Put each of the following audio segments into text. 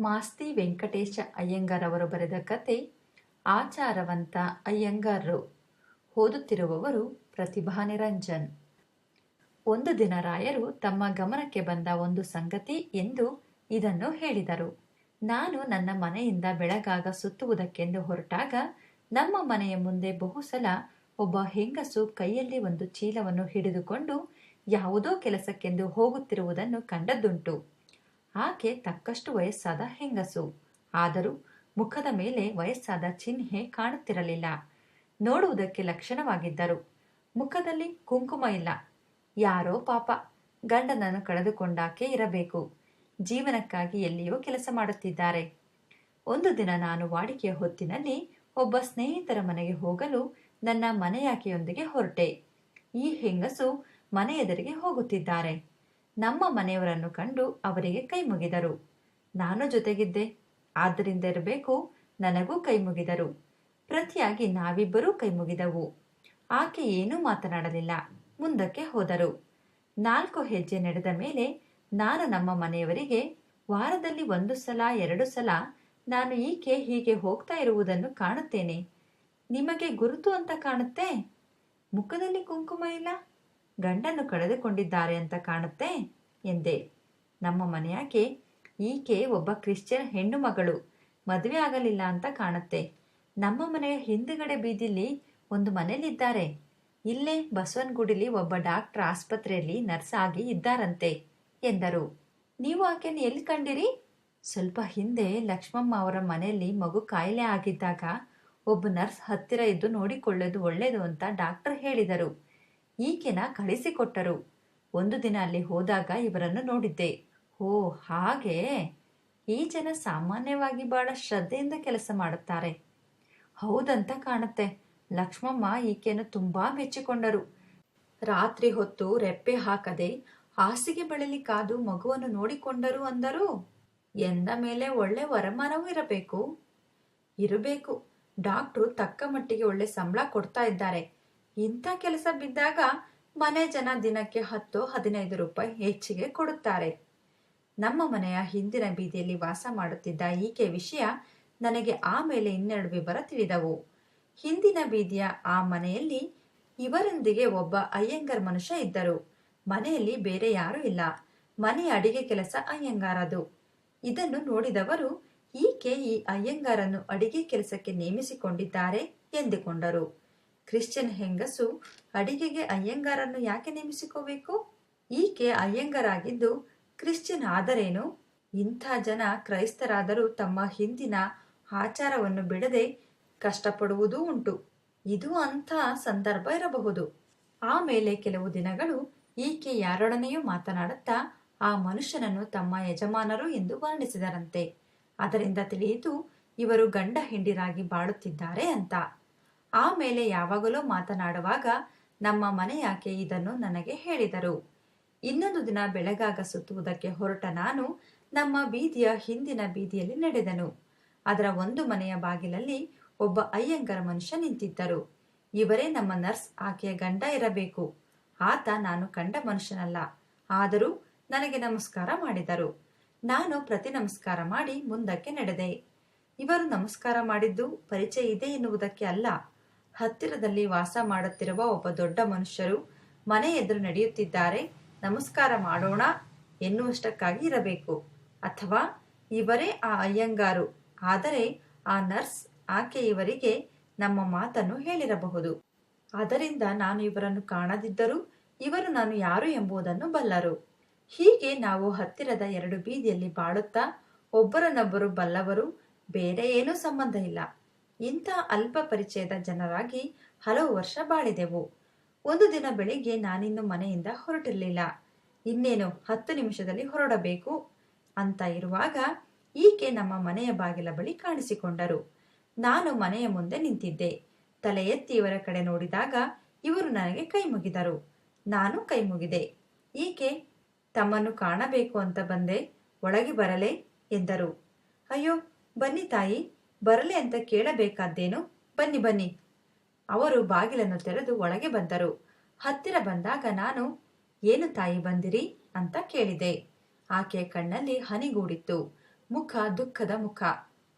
ಮಾಸ್ತಿ ವೆಂಕಟೇಶ ಅಯ್ಯಂಗಾರ್ ಅವರು ಬರೆದ ಕತೆ ಆಚಾರವಂತ ಅಯ್ಯಂಗಾರ್ರು. ಓದುತ್ತಿರುವವರು ಪ್ರತಿಭಾ ನಿರಂಜನ್. ಒಂದು ದಿನ ರಾಯರು ತಮ್ಮ ಗಮನಕ್ಕೆ ಬಂದ ಒಂದು ಸಂಗತಿ ಎಂದು ಇದನ್ನು ಹೇಳಿದರು. ನಾನು ನನ್ನ ಮನೆಯಿಂದ ಬೆಳಗಾಗ ಸುತ್ತುವುದಕ್ಕೆಂದು ಹೊರಟಾಗ ನಮ್ಮ ಮನೆಯ ಮುಂದೆ ಬಹುಸಲ ಒಬ್ಬ ಹೆಂಗಸು ಕೈಯಲ್ಲಿ ಒಂದು ಚೀಲವನ್ನು ಹಿಡಿದುಕೊಂಡು ಯಾವುದೋ ಕೆಲಸಕ್ಕೆಂದು ಹೋಗುತ್ತಿರುವುದನ್ನು ಕಂಡದ್ದುಂಟು. ಆಕೆ ತಕ್ಕಷ್ಟು ವಯಸ್ಸಾದ ಹೆಂಗಸು. ಆದರೂ ಮುಖದ ಮೇಲೆ ವಯಸ್ಸಾದ ಚಿಹ್ನೆ ಕಾಣುತ್ತಿರಲಿಲ್ಲ. ನೋಡುವುದಕ್ಕೆ ಲಕ್ಷಣವಾಗಿದ್ದರು. ಮುಖದಲ್ಲಿ ಕುಂಕುಮ ಇಲ್ಲ. ಯಾರೋ ಪಾಪ, ಗಂಡನನ್ನು ಕಳೆದುಕೊಂಡಾಕೆ ಇರಬೇಕು. ಜೀವನಕ್ಕಾಗಿ ಎಲ್ಲಿಯೋ ಕೆಲಸ ಮಾಡುತ್ತಿದ್ದಾರೆ. ಒಂದು ದಿನ ನಾನು ವಾಡಿಕೆಯ ಹೊತ್ತಿನಲ್ಲಿ ಒಬ್ಬ ಸ್ನೇಹಿತರ ಮನೆಗೆ ಹೋಗಲು ನನ್ನ ಮನೆಯಾಕೆಯೊಂದಿಗೆ ಹೊರಟೆ. ಈ ಹೆಂಗಸು ಮನೆ ಎದುರಿಗೆ ಹೋಗುತ್ತಿದ್ದಾರೆ. ನಮ್ಮ ಮನೆಯವರನ್ನು ಕಂಡು ಅವರಿಗೆ ಕೈ ಮುಗಿದರು. ನಾನು ಜೊತೆಗಿದ್ದೆ. ಆದ್ದರಿಂದ ಇರಬೇಕು, ನನಗೂ ಕೈ ಮುಗಿದರು. ಪ್ರತಿಯಾಗಿ ನಾವಿಬ್ಬರೂ ಕೈ ಮುಗಿದವು. ಆಕೆ ಏನೂ ಮಾತನಾಡಲಿಲ್ಲ. ಮುಂದಕ್ಕೆ ಹೋದರು. ನಾಲ್ಕು ಹೆಜ್ಜೆ ನಡೆದ ಮೇಲೆ ನಾನು ನಮ್ಮ ಮನೆಯವರಿಗೆ, ವಾರದಲ್ಲಿ ಒಂದು ಸಲ, ಎರಡು ಸಲ ನಾನು ಈಕೆ ಹೀಗೆ ಹೋಗ್ತಾ ಇರುವುದನ್ನು ಕಾಣುತ್ತೇನೆ. ನಿಮಗೆ ಗುರುತು ಅಂತ ಕಾಣುತ್ತೆ? ಮುಖದಲ್ಲಿ ಕುಂಕುಮ ಇಲ್ಲ? ಗಂಡನ್ನು ಕಳೆದುಕೊಂಡಿದ್ದಾರೆ ಅಂತ ಕಾಣುತ್ತೆ ಎಂದೆ. ನಮ್ಮ ಮನೆಯಾಕೆ? ಈಕೆ ಒಬ್ಬ ಕ್ರಿಶ್ಚಿಯನ್ ಹೆಣ್ಣು ಮಗಳು. ಮದುವೆ ಆಗಲಿಲ್ಲ ಅಂತ ಕಾಣುತ್ತೆ. ನಮ್ಮ ಮನೆಯ ಹಿಂದುಗಡೆ ಬೀದಿಲಿ ಒಂದು ಮನೇಲಿದ್ದಾರೆ ಇಲ್ಲೇ ಬಸವನಗುಡಿಲಿ ಒಬ್ಬ ಡಾಕ್ಟರ್ ಆಸ್ಪತ್ರೆಯಲ್ಲಿ ನರ್ಸ್ ಆಗಿ ಇದ್ದಾರಂತೆ ಎಂದರು. ನೀವು ಆಕೆಯನ್ನು ಎಲ್ಲಿ ಕಂಡಿರಿ? ಸ್ವಲ್ಪ ಹಿಂದೆ ಲಕ್ಷ್ಮಮ್ಮ ಅವರ ಮನೆಯಲ್ಲಿ ಮಗು ಕಾಯಿಲೆ ಆಗಿದ್ದಾಗ ಒಬ್ಬ ನರ್ಸ್ ಹತ್ತಿರ ಇದ್ದು ನೋಡಿಕೊಳ್ಳೋದು ಒಳ್ಳೆಯದು ಅಂತ ಡಾಕ್ಟರ್ ಹೇಳಿದರು. ಈಕೆನ ಕಳಿಸಿಕೊಟ್ಟರು. ಒಂದು ದಿನ ಅಲ್ಲಿ ಹೋದಾಗ ಇವರನ್ನು ನೋಡಿದ್ದೆ. ಓ, ಹಾಗೆ? ಈ ಜನ ಸಾಮಾನ್ಯವಾಗಿ ಬಹಳ ಶ್ರದ್ಧೆಯಿಂದ ಕೆಲಸ ಮಾಡುತ್ತಾರೆ. ಹೌದಂತ ಕಾಣುತ್ತೆ. ಲಕ್ಷ್ಮಮ್ಮ ಈಕೆಯನ್ನು ತುಂಬಾ ಮೆಚ್ಚಿಕೊಂಡರು. ರಾತ್ರಿ ಹೊತ್ತು ರೆಪ್ಪೆ ಹಾಕದೆ ಹಾಸಿಗೆ ಬಳಲಿ ಕಾದು ಮಗುವನ್ನು ನೋಡಿಕೊಂಡರು ಅಂದರು. ಎಂದ ಮೇಲೆ ಒಳ್ಳೆ ವರಮಾನವೂ ಇರಬೇಕು. ಇರಬೇಕು. ಡಾಕ್ಟ್ರು ತಕ್ಕ ಮಟ್ಟಿಗೆ ಒಳ್ಳೆ ಸಂಬಳ ಕೊಡ್ತಾ ಇದ್ದಾರೆ. ಇಂಥ ಕೆಲಸ ಬಿದ್ದಾಗ ಮನೆ ಜನ ದಿನಕ್ಕೆ ಹತ್ತು ಹದಿನೈದು ರೂಪಾಯಿ ಹೆಚ್ಚಿಗೆ ಕೊಡುತ್ತಾರೆ. ನಮ್ಮ ಮನೆಯ ಹಿಂದಿನ ಬೀದಿಯಲ್ಲಿ ವಾಸ ಮಾಡುತ್ತಿದ್ದ ಈಕೆ ವಿಷಯ ನನಗೆ ಆಮೇಲೆ ಇನ್ನೆರಡು ವಿವರ ತಿಳಿದವು. ಹಿಂದಿನ ಬೀದಿಯ ಆ ಮನೆಯಲ್ಲಿ ಇವರೊಂದಿಗೆ ಒಬ್ಬ ಅಯ್ಯಂಗರ್ ಮನುಷ್ಯ ಇದ್ದರು. ಮನೆಯಲ್ಲಿ ಬೇರೆ ಯಾರೂ ಇಲ್ಲ. ಮನೆಯ ಅಡಿಗೆ ಕೆಲಸ ಅಯ್ಯಂಗಾರದು. ಇದನ್ನು ನೋಡಿದವರು, ಈಕೆ ಈ ಅಯ್ಯಂಗಾರನ್ನು ಅಡಿಗೆ ಕೆಲಸಕ್ಕೆ ನೇಮಿಸಿಕೊಂಡಿದ್ದಾರೆ ಎಂದುಕೊಂಡರು. ಕ್ರಿಶ್ಚಿಯನ್ ಹೆಂಗಸು ಅಡಿಗೆಗೆ ಅಯ್ಯಂಗಾರನ್ನು ಯಾಕೆ ನೇಮಿಸಿಕೋಬೇಕು? ಈಕೆ ಅಯ್ಯಂಗರಾಗಿದ್ದು ಕ್ರಿಶ್ಚಿಯನ್ ಆದರೇನು? ಇಂಥ ಜನ ಕ್ರೈಸ್ತರಾದರೂ ತಮ್ಮ ಹಿಂದಿನ ಆಚಾರವನ್ನು ಬಿಡದೆ ಕಷ್ಟಪಡುವುದೂ ಉಂಟು. ಇದು ಅಂಥ ಸಂದರ್ಭ ಇರಬಹುದು. ಆಮೇಲೆ ಕೆಲವು ದಿನಗಳು ಈಕೆ ಯಾರೊಡನೆಯೂ ಮಾತನಾಡುತ್ತಾ ಆ ಮನುಷ್ಯನನ್ನು ತಮ್ಮ ಯಜಮಾನರು ಎಂದು ವರ್ಣಿಸಿದರಂತೆ. ಅದರಿಂದ ತಿಳಿಯಿತು, ಇವರು ಗಂಡ ಹೆಂಡಿರಾಗಿ ಬಾಳುತ್ತಿದ್ದಾರೆ ಅಂತ. ಆಮೇಲೆ ಯಾವಾಗಲೂ ಮಾತನಾಡುವಾಗ ನಮ್ಮ ಮನೆಯಾಕೆ ಇದನ್ನು ನನಗೆ ಹೇಳಿದರು. ಇನ್ನೊಂದು ದಿನ ಬೆಳಗಾಗ ಸುತ್ತುವುದಕ್ಕೆ ಹೊರಟ ನಾನು ನಮ್ಮ ಬೀದಿಯ ಹಿಂದಿನ ಬೀದಿಯಲ್ಲಿ ನಡೆದನು. ಅದರ ಒಂದು ಮನೆಯ ಬಾಗಿಲಲ್ಲಿ ಒಬ್ಬ ಅಯ್ಯಂಗರ ಮನುಷ್ಯ ನಿಂತಿದ್ದರು. ಇವರೇ ನಮ್ಮ ನರ್ಸ್, ಆಕೆಯ ಗಂಡ ಇರಬೇಕು. ಆತ ನಾನು ಕಂಡ ಮನುಷ್ಯನಲ್ಲ. ಆದರೂ ನನಗೆ ನಮಸ್ಕಾರ ಮಾಡಿದರು. ನಾನು ಪ್ರತಿ ನಮಸ್ಕಾರ ಮಾಡಿ ಮುಂದಕ್ಕೆ ನಡೆದೆ. ಇವರು ನಮಸ್ಕಾರ ಮಾಡಿದ್ದು ಪರಿಚಯ ಇದೆ ಎನ್ನುವುದಕ್ಕೆ ಅಲ್ಲ. ಹತ್ತಿರದಲ್ಲಿ ವಾಸ ಮಾಡುತ್ತಿರುವ ಒಬ್ಬ ದೊಡ್ಡ ಮನುಷ್ಯರು ಮನೆ ಎದುರು ನಡೆಯುತ್ತಿದ್ದಾರೆ. ನಮಸ್ಕಾರ ಮಾಡೋಣ ಎನ್ನುವಷ್ಟಕ್ಕಾಗಿ ಇರಬೇಕು. ಅಥವಾ ಇವರೇ ಆ ಅಯ್ಯಂಗಾರು. ಆದರೆ ಆ ನರ್ಸ್ ಆಕೆ ಇವರಿಗೆ ನಮ್ಮ ಮಾತನ್ನು ಹೇಳಿರಬಹುದು. ಅದರಿಂದ ನಾನು ಇವರನ್ನು ಕಾಣದಿದ್ದರೂ ಇವರು ನಾನು ಯಾರು ಎಂಬುದನ್ನು ಬಲ್ಲರು. ಹೀಗೆ ನಾವು ಹತ್ತಿರದ ಎರಡು ಬೀದಿಯಲ್ಲಿ ಬಾಳುತ್ತಾ ಒಬ್ಬರನ್ನೊಬ್ಬರು ಬಲ್ಲವರು ಬೇರೆ ಏನೂ ಸಂಬಂಧ ಇಲ್ಲ. ಇಂಥ ಅಲ್ಪ ಪರಿಚಯದ ಜನರಾಗಿ ಹಲವು ವರ್ಷ ಬಾಳಿದೆವು. ಒಂದು ದಿನ ಬೆಳಿಗ್ಗೆ ನಾನಿನ್ನು ಮನೆಯಿಂದ ಹೊರಟಿರಲಿಲ್ಲ. ಇನ್ನೇನು ಹತ್ತು ನಿಮಿಷದಲ್ಲಿ ಹೊರಡಬೇಕು? ಅಂತ ಇರುವಾಗ ಈಕೆ ನಮ್ಮ ಮನೆಯ ಬಾಗಿಲ ಬಳಿ ಕಾಣಿಸಿಕೊಂಡರು. ನಾನು ಮನೆಯ ಮುಂದೆ ನಿಂತಿದ್ದೆ. ತಲೆ ಎತ್ತಿ ಇವರ ಕಡೆ ನೋಡಿದಾಗ ಇವರು ನನಗೆ ಕೈ ಮುಗಿದರು. ನಾನು ಕೈ ಮುಗಿದೆ. ಈಕೆ, ತಮ್ಮನ್ನು ಕಾಣಬೇಕು ಅಂತ ಬಂದೆ, ಒಳಗೆ ಬರಲೇ? ಎಂದರು. ಅಯ್ಯೋ, ಬನ್ನಿ ತಾಯಿ ಬರಲೆ ಅಂತ ಕೇಳಬೇಕಾದ್ದೇನು? ಬನ್ನಿ ಬನ್ನಿ. ಅವರು ಬಾಗಿಲನ್ನು ತೆರೆದು ಒಳಗೆ ಬಂದರು. ಹತ್ತಿರ ಬಂದಾಗ ನಾನು, ಏನು ತಾಯಿ ಬಂದಿರಿ? ಅಂತ ಕೇಳಿದೆ. ಆಕೆ ಕಣ್ಣಲ್ಲಿ ಹನಿಗೂಡಿತ್ತು. ಮುಖ ದುಃಖದ ಮುಖ.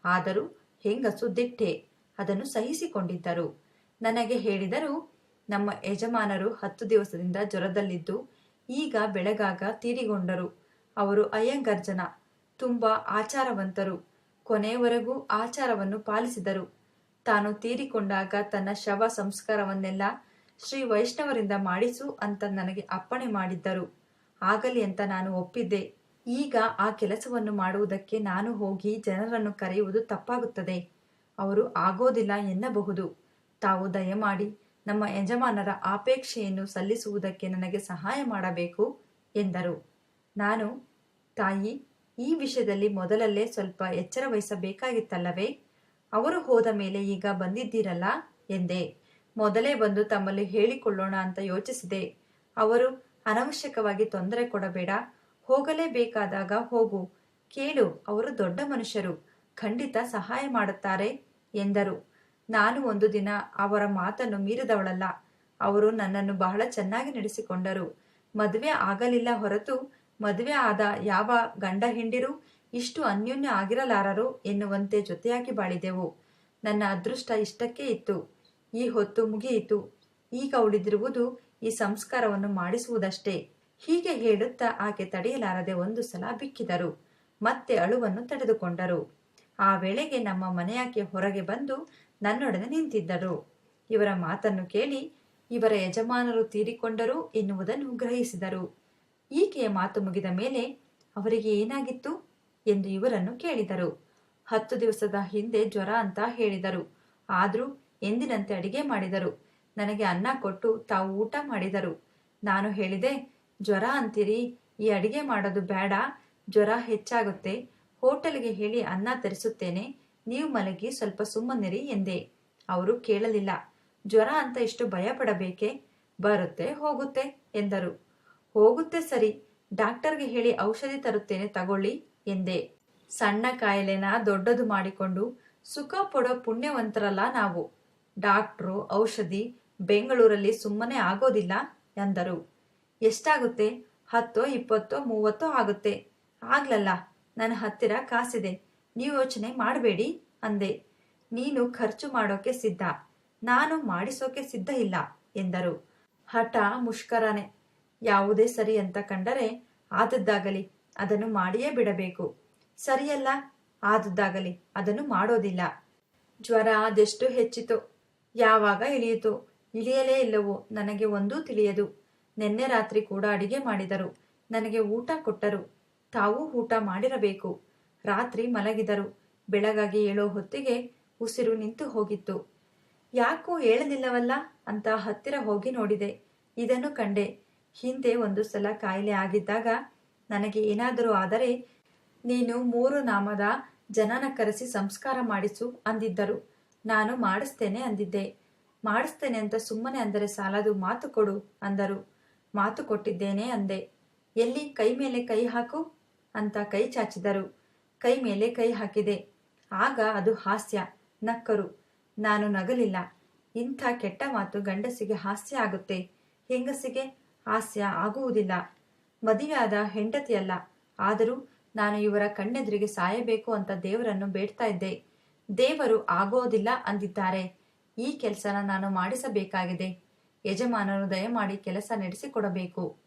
ಆದರೂ ಹೆಂಗಸು ದಿಟ್ಟೆ. ಅದನ್ನು ಸಹಿಸಿಕೊಂಡಿದ್ದರು. ನನಗೆ ಹೇಳಿದರು, ನಮ್ಮ ಯಜಮಾನರು ಹತ್ತು ದಿವಸದಿಂದ ಜ್ವರದಲ್ಲಿದ್ದು, ಈಗ ಬೆಳಗಾಗ ತೀರಿಗೊಂಡರು. ಅವರು ಅಯ್ಯಂಗರ್ಜನ. ತುಂಬಾ ಆಚಾರವಂತರು. ಕೊನೆಯವರೆಗೂ ಆಚಾರವನ್ನು ಪಾಲಿಸಿದರು. ತಾನು ತೀರಿಕೊಂಡಾಗ ತನ್ನ ಶವ ಸಂಸ್ಕಾರವನ್ನೆಲ್ಲ ಶ್ರೀ ವೈಷ್ಣವರಿಂದ ಮಾಡಿಸು ಅಂತ ನನಗೆ ಅಪ್ಪಣೆ ಮಾಡಿದ್ದರು. ಆಗಲಿ ಅಂತ ನಾನು ಒಪ್ಪಿದ್ದೆ. ಈಗ ಆ ಕೆಲಸವನ್ನು ಮಾಡುವುದಕ್ಕೆ ನಾನು ಹೋಗಿ ಜನರನ್ನು ಕರೆಯುವುದು ತಪ್ಪಾಗುತ್ತದೆ. ಅವರು ಆಗೋದಿಲ್ಲ ಎನ್ನಬಹುದು. ತಾವು ದಯಮಾಡಿ ನಮ್ಮ ಯಜಮಾನರ ಆಪೇಕ್ಷೆಯನ್ನು ಸಲ್ಲಿಸುವುದಕ್ಕೆ ನನಗೆ ಸಹಾಯ ಮಾಡಬೇಕು, ಎಂದರು. ನಾನು, ತಾಯಿ ಈ ವಿಷಯದಲ್ಲಿ ಮೊದಲಲ್ಲೇ ಸ್ವಲ್ಪ ಎಚ್ಚರ ವಹಿಸಬೇಕಾಗಿತ್ತಲ್ಲವೇ? ಅವರು ಹೋದ ಮೇಲೆ ಈಗ ಬಂದಿದ್ದೀರಲ್ಲ? ಎಂದೆ. ಮೊದಲೇ ಬಂದು ತಮ್ಮಲ್ಲಿ ಹೇಳಿಕೊಳ್ಳೋಣ ಅಂತ ಯೋಚಿಸಿದೆ. ಅವರು ಅನವಶ್ಯಕವಾಗಿ ತೊಂದರೆ ಕೊಡಬೇಡ. ಹೋಗಲೇಬೇಕಾದಾಗ ಹೋಗು. ಕೇಳು, ಅವರು ದೊಡ್ಡ ಮನುಷ್ಯರು. ಖಂಡಿತ ಸಹಾಯ ಮಾಡುತ್ತಾರೆ, ಎಂದರು. ನಾನು ಒಂದು ದಿನ ಅವರ ಮಾತನ್ನು ಮೀರಿದವಳಲ್ಲ. ಅವರು ನನ್ನನ್ನು ಬಹಳ ಚೆನ್ನಾಗಿ ನಡೆಸಿಕೊಂಡರು. ಮದುವೆ ಆಗಲಿಲ್ಲ ಹೊರತು ಮದುವೆ ಆದ ಯಾವ ಗಂಡ ಹೆಂಡಿರು ಇಷ್ಟು ಅನ್ಯೋನ್ಯ ಆಗಿರಲಾರರು ಎನ್ನುವಂತೆ ಜೊತೆಯಾಗಿ ಬಾಳಿದೆವು. ನನ್ನ ಅದೃಷ್ಟ ಇಷ್ಟಕ್ಕೆ ಇತ್ತು. ಈ ಹೊತ್ತು ಮುಗಿಯಿತು. ಈಗ ಉಳಿದಿರುವುದು ಈ ಸಂಸ್ಕಾರವನ್ನು ಮಾಡಿಸುವುದಷ್ಟೇ. ಹೀಗೆ ಹೇಳುತ್ತಾ ಆಕೆ ತಡೆಯಲಾರದೆ ಒಂದು ಸಲ ಬಿಕ್ಕಿದರು. ಮತ್ತೆ ಅಳುವನ್ನು ತಡೆದುಕೊಂಡರು. ಆ ವೇಳೆಗೆ ನಮ್ಮ ಮನೆಯಾಕೆ ಹೊರಗೆ ಬಂದು ನನ್ನೊಡನೆ ನಿಂತಿದ್ದರು. ಇವರ ಮಾತನ್ನು ಕೇಳಿ ಇವರ ಯಜಮಾನರು ತೀರಿಕೊಂಡರು ಎನ್ನುವುದನ್ನು ಗ್ರಹಿಸಿದರು. ಈಕೆಯ ಮಾತು ಮುಗಿದ ಮೇಲೆ ಅವರಿಗೆ ಏನಾಗಿತ್ತು ಎಂದು ಇವರನ್ನು ಕೇಳಿದರು. ಹತ್ತು ದಿವಸದ ಹಿಂದೆ ಜ್ವರ ಅಂತ ಹೇಳಿದರು. ಆದರೂ ಎಂದಿನಂತೆ ಅಡಿಗೆ ಮಾಡಿದರು. ನನಗೆ ಅನ್ನ ಕೊಟ್ಟು ತಾವು ಊಟ ಮಾಡಿದರು. ನಾನು ಹೇಳಿದೆ, ಜ್ವರ ಅಂತೀರಿ, ಈ ಅಡಿಗೆ ಮಾಡೋದು ಬೇಡ. ಜ್ವರ ಹೆಚ್ಚಾಗುತ್ತೆ. ಹೋಟೆಲ್ಗೆ ಹೇಳಿ ಅನ್ನ ತರಿಸುತ್ತೇನೆ. ನೀವು ಮಲಗಿ ಸ್ವಲ್ಪ ಸುಮ್ಮನಿರಿ ಎಂದೆ. ಅವರು ಕೇಳಲಿಲ್ಲ. ಜ್ವರ ಅಂತ ಇಷ್ಟು ಭಯ ಪಡಬೇಕೆ ಬರುತ್ತೆ, ಹೋಗುತ್ತೆ ಎಂದರು. ಹೋಗುತ್ತೆ ಸರಿ. ಡಾಕ್ಟರ್ಗೆ ಹೇಳಿ ಔಷಧಿ ತರುತ್ತೇನೆ, ತಗೊಳ್ಳಿ ಎಂದೆ. ಸಣ್ಣ ಕಾಯಿಲೆನ ದೊಡ್ಡದು ಮಾಡಿಕೊಂಡು ಸುಖ ಪಡೋ ಪುಣ್ಯವಂತರಲ್ಲ ನಾವು. ಡಾಕ್ಟ್ರು, ಔಷಧಿ ಬೆಂಗಳೂರಲ್ಲಿ ಸುಮ್ಮನೆ ಆಗೋದಿಲ್ಲ ಎಂದರು. ಎಷ್ಟಾಗುತ್ತೆ? ಹತ್ತೋ, ಇಪ್ಪತ್ತೋ, ಮೂವತ್ತೋ ಆಗುತ್ತೆ. ಆಗ್ಲಲ್ಲ, ನನ್ನ ಹತ್ತಿರ ಕಾಸಿದೆ. ನೀವು ಯೋಚನೆ ಮಾಡಬೇಡಿ ಅಂದೆ. ನೀನು ಖರ್ಚು ಮಾಡೋಕೆ ಸಿದ್ಧ. ನಾನು ಮಾಡಿಸೋಕೆ ಸಿದ್ಧ ಇಲ್ಲ ಎಂದರು. ಹಠ ಮುಷ್ಕರನೆ. ಯಾವುದೇ ಸರಿ ಅಂತ ಕಂಡರೆ ಆದದ್ದಾಗಲಿ ಅದನ್ನು ಮಾಡಿಯೇ ಬಿಡಬೇಕು. ಸರಿಯಲ್ಲ? ಆದದ್ದಾಗಲಿ ಅದನ್ನು ಮಾಡೋದಿಲ್ಲ. ಜ್ವರ ಅದೆಷ್ಟು ಹೆಚ್ಚಿತು, ಯಾವಾಗ ಇಳಿಯಿತು, ಇಳಿಯಲೇ ಇಲ್ಲವೋ ನನಗೆ ಒಂದೂ ತಿಳಿಯದು. ನಿನ್ನೆ ರಾತ್ರಿ ಕೂಡ ಅಡಿಗೆ ಮಾಡಿದರು. ನನಗೆ ಊಟ ಕೊಟ್ಟರು. ತಾವೂ ಊಟ ಮಾಡಿರಬೇಕು. ರಾತ್ರಿ ಮಲಗಿದರು. ಬೆಳಗಾಗಿ ಏಳೋ ಹೊತ್ತಿಗೆ ಉಸಿರು ನಿಂತು ಹೋಗಿತ್ತು. ಯಾಕೋ ಹೇಳಲಿಲ್ಲವಲ್ಲ ಅಂತ ಹತ್ತಿರ ಹೋಗಿ ನೋಡಿದೆ. ಇದನ್ನು ಕಂಡೆ. ಹಿಂದೆ ಒಂದು ಸಲ ಕಾಯಿಲೆ ಆಗಿದ್ದಾಗ ನನಗೆ ಏನಾದರೂ ಆದರೆ ನೀನು ಮೂರು ನಾಮದ ಜನನ ಕರೆಸಿ ಸಂಸ್ಕಾರ ಮಾಡಿಸು ಅಂದಿದ್ದರು. ನಾನು ಮಾಡಿಸ್ತೇನೆ ಅಂದಿದ್ದೆ. ಮಾಡಿಸ್ತೇನೆ ಅಂತ ಸುಮ್ಮನೆ ಅಂದರೆ ಸಾಲದು ಮಾತು ಕೊಡು ಅಂದರು. ಮಾತು ಕೊಟ್ಟಿದ್ದೇನೆ ಅಂದೆ. ಎಲ್ಲಿ ಕೈ ಮೇಲೆ ಕೈ ಹಾಕು ಅಂತ ಕೈ ಚಾಚಿದರು. ಕೈ ಮೇಲೆ ಕೈ ಹಾಕಿದೆ. ಆಗ ಅದು ಹಾಸ್ಯ, ನಕ್ಕರು. ನಾನು ನಗಲಿಲ್ಲ. ಇಂಥ ಕೆಟ್ಟ ಮಾತು ಗಂಡಸಿಗೆ ಹಾಸ್ಯ ಆಗುತ್ತೆ. ಹೆಂಗಸಿಗೆ ಹಾಸ್ಯ ಆಗುವುದಿಲ್ಲ. ಮದುವೆಯಾದ ಹೆಂಡತಿಯಲ್ಲ ಆದರೂ ನಾನು ಇವರ ಕಣ್ಣೆದುರಿಗೆ ಸಾಯಬೇಕು ಅಂತ ದೇವರನ್ನು ಬೇಡ್ತಾ ಇದ್ದೆ. ದೇವರು ಆಗೋದಿಲ್ಲ ಅಂದಿದ್ದಾರೆ. ಈ ಕೆಲಸನ ನಾನು ಮಾಡಿಸಬೇಕಾಗಿದೆ. ಯಜಮಾನರು ದಯಮಾಡಿ ಕೆಲಸ ನಡೆಸಿಕೊಡಬೇಕು.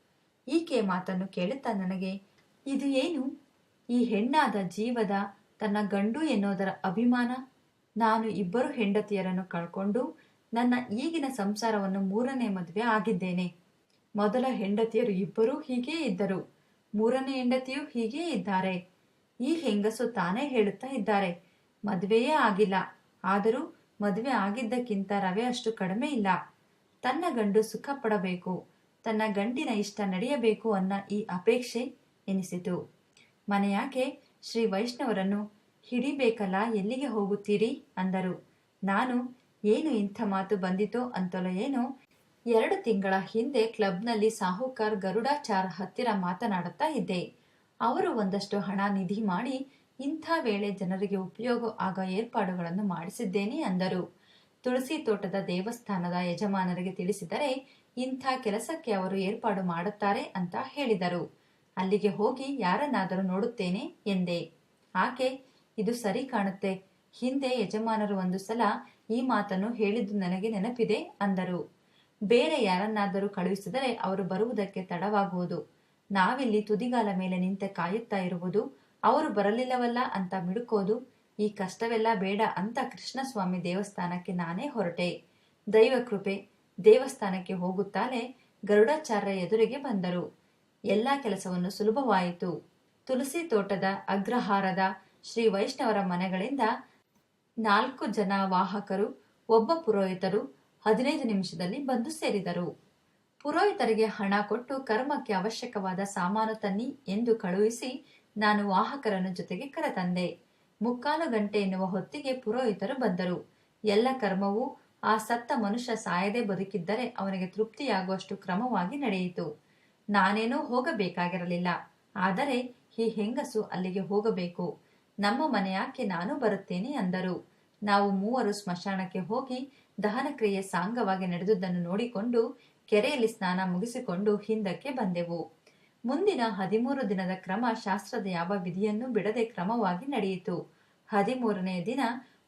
ಈಕೆ ಮಾತನ್ನು ಕೇಳುತ್ತಾ ನನಗೆ, ಇದು ಏನು? ಈ ಹೆಣ್ಣಾದ ಜೀವದ ತನ್ನ ಗಂಡು ಎನ್ನುವುದರ ಅಭಿಮಾನ? ನಾನು ಇಬ್ಬರು ಹೆಂಡತಿಯರನ್ನು ಕಳ್ಕೊಂಡು ನನ್ನ ಈಗಿನ ಸಂಸಾರವನ್ನು ಮೂರನೇ ಮದುವೆ ಆಗಿದ್ದೇನೆ. ಮೊದಲ ಹೆಂಡತಿಯರು ಇಬ್ಬರೂ ಹೀಗೇ ಇದ್ದರು. ಮೂರನೇ ಹೆಂಡತಿಯೂ ಹೀಗೇ ಇದ್ದಾರೆ. ಈ ಹೆಂಗಸು ತಾನೇ ಹೇಳುತ್ತಾ ಇದ್ದಾರೆ. ಮದುವೆಯೇ ಆಗಿಲ್ಲ. ಆದರೂ ಮದುವೆ ಆಗಿದ್ದಕ್ಕಿಂತ ರವೆ ಅಷ್ಟು ಕಡಿಮೆ ಇಲ್ಲ. ತನ್ನ ಗಂಡು ಸುಖ ಪಡಬೇಕು ತನ್ನ ಗಂಡಿನ ಇಷ್ಟ ನಡೆಯಬೇಕು ಅನ್ನ ಈ ಅಪೇಕ್ಷೆ ಎನಿಸಿತು. ಮನೆಯಾಕೆ ಶ್ರೀ ವೈಷ್ಣವರನ್ನು ಹಿಡಿಬೇಕಲ್ಲ, ಎಲ್ಲಿಗೆ ಹೋಗುತ್ತೀರಿ? ಅಂದರು. ನಾನು, ಏನು ಇಂಥ ಮಾತು ಬಂದಿತೋ ಅಂತಲೋ ಏನೋ ಎರಡು ತಿಂಗಳ ಹಿಂದೆ ಕ್ಲಬ್ನಲ್ಲಿ ಸಾಹುಕಾರ್ ಗರುಡಾಚಾರ್ ಹತ್ತಿರ ಮಾತನಾಡುತ್ತಾ ಇದ್ದೆ. ಅವರು ಒಂದಷ್ಟು ಹಣ ನಿಧಿ ಮಾಡಿ ಇಂಥ ವೇಳೆ ಜನರಿಗೆ ಉಪಯೋಗ ಆಗ ಏರ್ಪಾಡುಗಳನ್ನು ಮಾಡಿಸಿದ್ದೇನೆ ಅಂದರು. ತುಳಸಿ ತೋಟದ ದೇವಸ್ಥಾನದ ಯಜಮಾನರಿಗೆ ತಿಳಿಸಿದರೆ ಇಂಥ ಕೆಲಸಕ್ಕೆ ಅವರು ಏರ್ಪಾಡು ಮಾಡುತ್ತಾರೆ ಅಂತ ಹೇಳಿದರು. ಅಲ್ಲಿಗೆ ಹೋಗಿ ಯಾರನ್ನಾದರೂ ನೋಡುತ್ತೇನೆ ಎಂದೆ. ಆಕೆ, ಇದು ಸರಿ ಕಾಣುತ್ತೆ. ಹಿಂದೆ ಯಜಮಾನರು ಒಂದು ಸಲ ಈ ಮಾತನ್ನು ಹೇಳಿದ್ದು ನನಗೆ ನೆನಪಿದೆ ಅಂದರು. ಬೇರೆ ಯಾರನ್ನಾದರೂ ಕಳುಹಿಸಿದರೆ ಅವರು ಬರುವುದಕ್ಕೆ ತಡವಾಗುವುದು. ನಾವಿಲ್ಲಿ ತುದಿಗಾಲ ಮೇಲೆ ನಿಂತೆ ಕಾಯುತ್ತಾ ಇರುವುದು, ಅವರು ಬರಲಿಲ್ಲವಲ್ಲ ಅಂತ ಮಿಡುಕೋದು, ಈ ಕಷ್ಟವೆಲ್ಲ ಬೇಡ ಅಂತ ಕೃಷ್ಣಸ್ವಾಮಿ ದೇವಸ್ಥಾನಕ್ಕೆ ನಾನೇ ಹೊರಟೆ. ದೈವ ಕೃಪೆ, ದೇವಸ್ಥಾನಕ್ಕೆ ಹೋಗುತ್ತಾನೆ ಗರುಡಾಚಾರ್ಯ ಎದುರಿಗೆ ಬಂದರು. ಎಲ್ಲ ಕೆಲಸವನ್ನು ಸುಲಭವಾಯಿತು. ತುಳಸಿ ತೋಟದ ಅಗ್ರಹಾರದ ಶ್ರೀ ವೈಷ್ಣವರ ಮನೆಗಳಿಂದ ನಾಲ್ಕು ಜನ ವಾಹಕರು, ಒಬ್ಬ ಪುರೋಹಿತರು ಹದಿನೈದು ನಿಮಿಷದಲ್ಲಿ ಬಂದು ಸೇರಿದರು. ಪುರೋಹಿತರಿಗೆ ಹಣ ಕೊಟ್ಟು ಕರ್ಮಕ್ಕೆ ಅವಶ್ಯಕವಾದ ಸಾಮಾನು ತನ್ನಿ ಎಂದು ಕಳುಹಿಸಿ ನಾನು ವಾಹಕರನ್ನು ಜೊತೆಗೆ ಕರೆತಂದೆ. ಮುಕ್ಕಾಲು ಗಂಟೆ ಎನ್ನುವ ಹೊತ್ತಿಗೆ ಪುರೋಹಿತರು ಬಂದರು. ಎಲ್ಲ ಕರ್ಮವೂ ಆ ಸತ್ತ ಮನುಷ್ಯ ಸಾಯದೆ ಬದುಕಿದ್ದರೆ ಅವನಿಗೆ ತೃಪ್ತಿಯಾಗುವಷ್ಟು ಕ್ರಮವಾಗಿ ನಡೆಯಿತು. ನಾನೇನೂ ಹೋಗಬೇಕಾಗಿರಲಿಲ್ಲ. ಆದರೆ ಈ ಹೆಂಗಸು ಅಲ್ಲಿಗೆ ಹೋಗಬೇಕು. ನಮ್ಮ ಮನೆಯಾಕೆ ನಾನು ಬರುತ್ತೇನೆ ಅಂದರು. ನಾವು ಮೂವರು ಸ್ಮಶಾನಕ್ಕೆ ಹೋಗಿ ದಹನಕ್ರಿಯೆ ಸಾಂಗವಾಗಿ ನಡೆದುದನ್ನು ನೋಡಿಕೊಂಡು ಕೆರೆಯಲ್ಲಿ ಸ್ನಾನ ಮುಗಿಸಿಕೊಂಡು ಹಿಂದಕ್ಕೆ ಬಂದೆವು. ಮುಂದಿನ ಹದಿಮೂರು ದಿನದ ಕ್ರಮ ಶಾಸ್ತ್ರದ ಯಾವ ವಿಧಿಯನ್ನು ಬಿಡದೆ ಕ್ರಮವಾಗಿ ನಡೆಯಿತು. ಹದಿಮೂರನೆಯ ದಿನ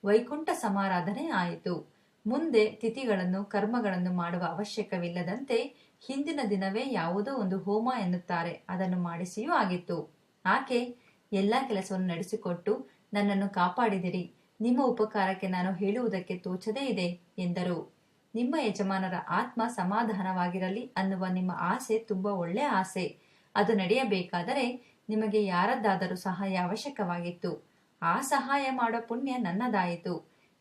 ವೈಕುಂಠ ಸಮಾರಾಧನೆ ಆಯಿತು. ಮುಂದೆ ತಿಥಿಗಳನ್ನು, ಕರ್ಮಗಳನ್ನು ಮಾಡುವ ಅವಶ್ಯಕವಿಲ್ಲದಂತೆ ಹಿಂದಿನ ದಿನವೇ ಯಾವುದೋ ಒಂದು ಹೋಮ ಎನ್ನುತ್ತಾರೆ. ಅದನ್ನು ಮಾಡಿಸಿಯೂ ಆಗಿತ್ತು. ಆಕೆ ಎಲ್ಲ ಕೆಲಸವನ್ನು ನಡೆಸಿಕೊಟ್ಟು ನನ್ನನ್ನು ಕಾಪಾಡಿದಿರಿ. ನಿಮ್ಮ ಉಪಕಾರಕ್ಕೆ ನಾನು ಹೇಳುವುದಕ್ಕೆ ತೋಚದೇ ಇದೆ, ಎಂದರು. ನಿಮ್ಮ ಯಜಮಾನರ ಆತ್ಮ ಸಮಾಧಾನವಾಗಿರಲಿ ಅನ್ನುವ ನಿಮ್ಮ ಆಸೆ ತುಂಬಾ ಒಳ್ಳೆ ಆಸೆ. ಅದು ನಡೆಯಬೇಕಾದರೆ ನಿಮಗೆ ಯಾರದ್ದಾದರೂ ಸಹಾಯ ಅವಶ್ಯಕವಾಗಿತ್ತು. ಆ ಸಹಾಯ ಮಾಡೋ ಪುಣ್ಯ ನನ್ನದಾಯಿತು.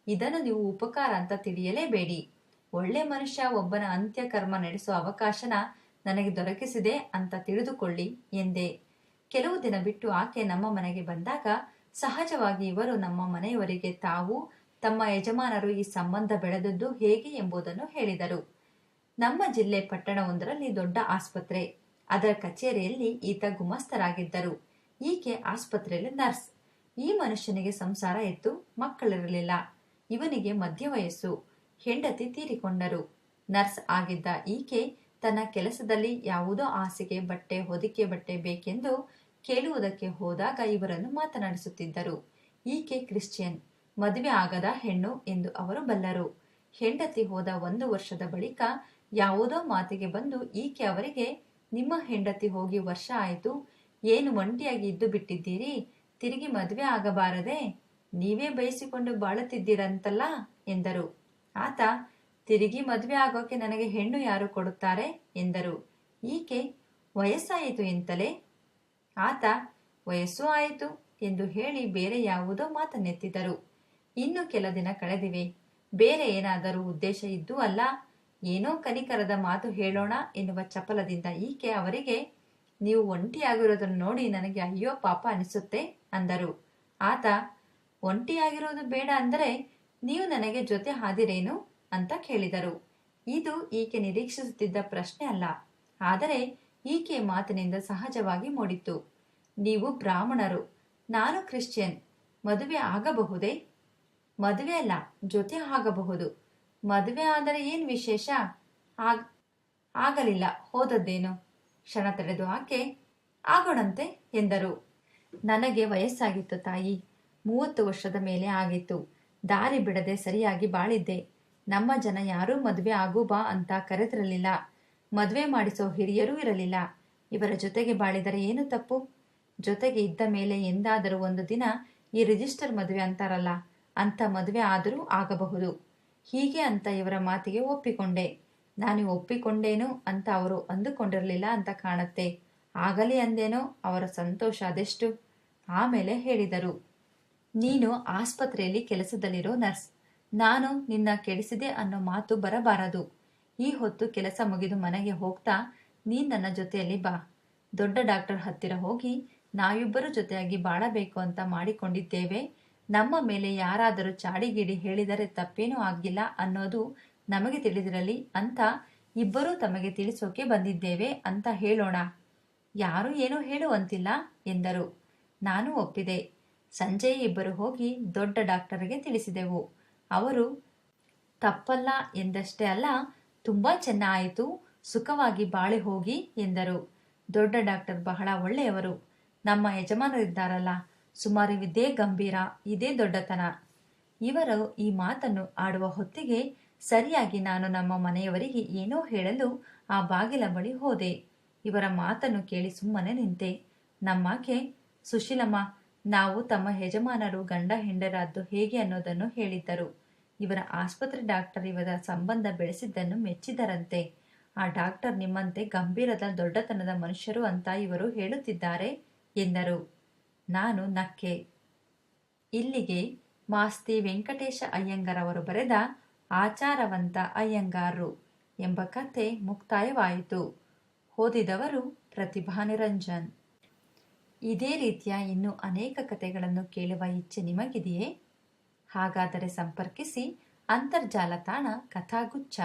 ಇದನ್ನು ನೀವು ಉಪಕಾರ ಅಂತ ತಿಳಿಯಲೇಬೇಡಿ. ಒಳ್ಳೆ ಮನುಷ್ಯ ಒಬ್ಬನ ಅಂತ್ಯಕರ್ಮ ನಡೆಸುವ ಅವಕಾಶನ ನನಗೆ ದೊರಕಿಸಿದೆ ಅಂತ ತಿಳಿದುಕೊಳ್ಳಿ, ಎಂದೆ. ಕೆಲವು ದಿನ ಬಿಟ್ಟು ಆಕೆ ನಮ್ಮ ಮನೆಗೆ ಬಂದಾಗ ಸಹಜವಾಗಿ ಇವರು ನಮ್ಮ ಮನೆಯವರಿಗೆ ತಾವು, ತಮ್ಮ ಯಜಮಾನರು ಈ ಸಂಬಂಧ ಬೆಳೆದದ್ದು ಹೇಗೆ ಎಂಬುದನ್ನು ಹೇಳಿದರು. ನಮ್ಮ ಜಿಲ್ಲೆ ಪಟ್ಟಣವೊಂದರಲ್ಲಿ ದೊಡ್ಡ ಆಸ್ಪತ್ರೆ. ಅದರ ಕಚೇರಿಯಲ್ಲಿ ಈತ ಗುಮಸ್ತರಾಗಿದ್ದರು. ಈಕೆ ಆಸ್ಪತ್ರೆಯಲ್ಲಿ ನರ್ಸ್. ಈ ಮನುಷ್ಯನಿಗೆ ಸಂಸಾರ ಇತ್ತು, ಮಕ್ಕಳಿರಲಿಲ್ಲ. ಇವನಿಗೆ ಮಧ್ಯ ವಯಸ್ಸು. ಹೆಂಡತಿ ತೀರಿಕೊಂಡರು. ನರ್ಸ್ ಆಗಿದ್ದ ಈಕೆ ತನ್ನ ಕೆಲಸದಲ್ಲಿ ಯಾವುದೋ ಆಸೆಗೆ ಬಟ್ಟೆ, ಹೊದಿಕೆ, ಬಟ್ಟೆ ಬೇಕೆಂದು ಕೇಳುವುದಕ್ಕೆ ಹೋದಾಗ ಇವರನ್ನು ಮಾತನಾಡಿಸುತ್ತಿದ್ದರು. ಈಕೆ ಕ್ರಿಶ್ಚಿಯನ್, ಮದುವೆ ಆಗದ ಹೆಣ್ಣು ಎಂದು ಅವರು ಬಲ್ಲರು. ಹೆಂಡತಿ ಹೋದ ಒಂದು ವರ್ಷದ ಬಳಿಕ ಯಾವುದೋ ಮಾತಿಗೆ ಬಂದು ಈಕೆ ಅವರಿಗೆ, ನಿಮ್ಮ ಹೆಂಡತಿ ಹೋಗಿ ವರ್ಷ ಆಯಿತು, ಏನು ಒಂಟಿಯಾಗಿ ಇದ್ದು ಬಿಟ್ಟಿದ್ದೀರಿ? ತಿರುಗಿ ಮದುವೆ ಆಗಬಾರದೆ? ನೀವೇ ಬಯಸಿಕೊಂಡು ಬಾಳುತ್ತಿದ್ದೀರಂತಲ್ಲ? ಎಂದರು. ಆತ, ತಿರುಗಿ ಮದುವೆ ಆಗೋಕೆ ನನಗೆ ಹೆಣ್ಣು ಯಾರು ಕೊಡುತ್ತಾರೆ? ಎಂದರು. ಈಕೆ ವಯಸ್ಸಾಯಿತು ಎಂತಲೇ? ಆತ, ವಯಸ್ಸು ಆಯಿತು ಎಂದು ಹೇಳಿ ಬೇರೆ ಯಾವುದೋ ಮಾತನ್ನೆತ್ತಿದರು. ಇನ್ನು ಕೆಲ ದಿನ ಕಳೆದಿವೆ. ಬೇರೆ ಏನಾದರೂ ಉದ್ದೇಶ ಇದ್ದೂ ಅಲ್ಲ, ಏನೋ ಕನಿಕರದ ಮಾತು ಹೇಳೋಣ ಎನ್ನುವ ಚಪಲದಿಂದ ಈಕೆ ಅವರಿಗೆ, ನೀವು ಒಂಟಿಯಾಗಿರೋದನ್ನು ನೋಡಿ ನನಗೆ ಅಯ್ಯೋ ಪಾಪ ಅನಿಸುತ್ತೆ ಅಂದರು. ಆತ, ಒಂಟಿಯಾಗಿರೋದು ಬೇಡ ಅಂದರೆ ನೀವು ನನಗೆ ಜೊತೆ ಹಾದಿರೇನು? ಅಂತ ಕೇಳಿದರು. ಇದು ಈಕೆ ನಿರೀಕ್ಷಿಸುತ್ತಿದ್ದ ಪ್ರಶ್ನೆ ಅಲ್ಲ. ಆದರೆ ಈಕೆ ಮಾತಿನಿಂದ ಸಹಜವಾಗಿ ಮೂಡಿತ್ತು. ನೀವು ಬ್ರಾಹ್ಮಣರು, ನಾನು ಕ್ರಿಶ್ಚಿಯನ್. ಮದುವೆ ಆಗಬಹುದೇ? ಮದುವೆ ಅಲ್ಲ, ಜೊತೆ ಆಗಬಹುದು. ಮದುವೆ ಆದರೆ ಏನು ವಿಶೇಷ? ಆಗ, ಆಗಲಿಲ್ಲ, ಹೋದದ್ದೇನು? ಕ್ಷಣ ತಡೆದು ಆಕೆ, ಆಗೋಣಂತೆ, ಎಂದರು. ನನಗೆ ವಯಸ್ಸಾಗಿತ್ತು ತಾಯಿ. ಮೂವತ್ತು ವರ್ಷದ ಮೇಲೆ ಆಗಿತ್ತು. ದಾರಿ ಬಿಡದೆ ಸರಿಯಾಗಿ ಬಾಳಿದ್ದೆ. ನಮ್ಮ ಜನ ಯಾರೂ ಮದುವೆ ಆಗು ಬಾ ಅಂತ ಕರೆದಿರಲಿಲ್ಲ ಮದುವೆ ಮಾಡಿಸೋ ಹಿರಿಯರೂ ಇರಲಿಲ್ಲ. ಇವರ ಜೊತೆಗೆ ಬಾಳಿದರೆ ಏನು ತಪ್ಪು? ಜೊತೆಗೆ ಇದ್ದ ಮೇಲೆ ಎಂದಾದರೂ ಒಂದು ದಿನ ಈ ರಿಜಿಸ್ಟರ್ ಮದುವೆ ಅಂತಾರಲ್ಲ ಅಂತ ಮದುವೆ ಆದರೂ ಆಗಬಹುದು. ಹೀಗೆ ಅಂತ ಇವರ ಮಾತಿಗೆ ಒಪ್ಪಿಕೊಂಡೆ. ನಾನು ಒಪ್ಪಿಕೊಂಡೇನು ಅಂತ ಅವರು ಅಂದುಕೊಂಡಿರಲಿಲ್ಲ ಅಂತ ಕಾಣುತ್ತೆ. ಆಗಲಿ ಅಂದೇನೋ, ಅವರ ಸಂತೋಷ ಅದೆಷ್ಟು? ಆಮೇಲೆ ಹೇಳಿದರು, ನೀನು ಆಸ್ಪತ್ರೆಯಲ್ಲಿ ಕೆಲಸದಲ್ಲಿರೋ ನರ್ಸ್. ನಾನು ನಿನ್ನ ಕೆಡಿಸಿದೆ ಅನ್ನೋ ಮಾತು ಬರಬಾರದು. ಈ ಹೊತ್ತು ಕೆಲಸ ಮುಗಿದು ಮನೆಗೆ ಹೋಗ್ತಾ ನೀನ್ ನನ್ನ ಜೊತೆಯಲ್ಲಿ ಬಾ. ದೊಡ್ಡ ಡಾಕ್ಟರ್ ಹತ್ತಿರ ಹೋಗಿ ನಾವಿಬ್ಬರು ಜೊತೆಯಾಗಿ ಬಾಳಬೇಕು ಅಂತ ಮಾಡಿಕೊಂಡಿದ್ದೇವೆ. ನಮ್ಮ ಮೇಲೆ ಯಾರಾದರೂ ಚಾಡಿಗಿಡಿ ಹೇಳಿದರೆ ತಪ್ಪೇನೂ ಆಗಿಲ್ಲ ಅನ್ನೋದು ನಮಗೆ ತಿಳಿದಿರಲಿ ಅಂತ ಇಬ್ಬರೂ ತಮಗೆ ತಿಳಿಸೋಕೆ ಬಂದಿದ್ದೇವೆ ಅಂತ ಹೇಳೋಣ. ಯಾರು ಏನೂ ಹೇಳುವಂತಿಲ್ಲ ಎಂದರು. ನಾನು ಒಪ್ಪಿದೆ. ಸಂಜೆ ಇಬ್ಬರು ಹೋಗಿ ದೊಡ್ಡ ಡಾಕ್ಟರ್ಗೆ ತಿಳಿಸಿದೆವು. ಅವರು, ತಪ್ಪಲ್ಲ ಎಂದಷ್ಟೇ ಅಲ್ಲ ತುಂಬಾ ಚೆನ್ನಾಯಿತು, ಸುಖವಾಗಿ ಬಾಳೆ ಹೋಗಿ ಎಂದರು. ದೊಡ್ಡ ಡಾಕ್ಟರ್ ಬಹಳ ಒಳ್ಳೆಯವರು. ನಮ್ಮ ಯಜಮಾನರಿದ್ದಾರಲ್ಲ, ಸುಮಾರು ಇದೇ ಗಂಭೀರ, ಇದೇ ದೊಡ್ಡತನ. ಇವರು ಈ ಮಾತನ್ನು ಆಡುವ ಹೊತ್ತಿಗೆ ಸರಿಯಾಗಿ ನಾನು ನಮ್ಮ ಮನೆಯವರಿಗೆ ಏನೋ ಹೇಳಲು ಆ ಬಾಗಿಲ ಬಳಿ ಹೋದೆ. ಇವರ ಮಾತನ್ನು ಕೇಳಿ ಸುಮ್ಮನೆ ನಿಂತೆ. ನಮ್ಮಾಕೆ ಸುಶೀಲಮ್ಮ, ನಾವು ತಮ್ಮ ಯಜಮಾನರು ಗಂಡ ಹೆಂಡರಾದ್ದು ಹೇಗೆ ಅನ್ನೋದನ್ನು ಹೇಳಿದ್ದರು. ಇವರ ಆಸ್ಪತ್ರೆ ಡಾಕ್ಟರ್ ಇವರ ಸಂಬಂಧ ಬೆಳೆಸಿದ್ದನ್ನು ಮೆಚ್ಚಿದರಂತೆ. ಆ ಡಾಕ್ಟರ್ ನಿಮ್ಮಂತೆ ಗಂಭೀರದ ದೊಡ್ಡತನದ ಮನುಷ್ಯರು ಅಂತ ಇವರು ಹೇಳುತ್ತಿದ್ದಾರೆ, ಎಂದರು. ನಾನು ನಕ್ಕೆ. ಇಲ್ಲಿಗೆ ಮಾಸ್ತಿ ವೆಂಕಟೇಶ ಅಯ್ಯಂಗಾರ್ ಅವರು ಬರೆದ ಆಚಾರವಂತ ಅಯ್ಯಂಗಾರರು ಎಂಬ ಕಥೆ ಮುಕ್ತಾಯವಾಯಿತು. ಓದಿದವರು ಪ್ರತಿಭಾ ನಿರಂಜನ್. ಇದೇ ರೀತಿಯ ಇನ್ನೂ ಅನೇಕ ಕಥೆಗಳನ್ನು ಕೇಳುವ ಇಚ್ಛೆ ನಿಮಗಿದೆಯೇ? ಹಾಗಾದರೆ ಸಂಪರ್ಕಿಸಿ ಅಂತರ್ಜಾಲ ತಾಣ ಕಥಾಗುಚ್ಛ.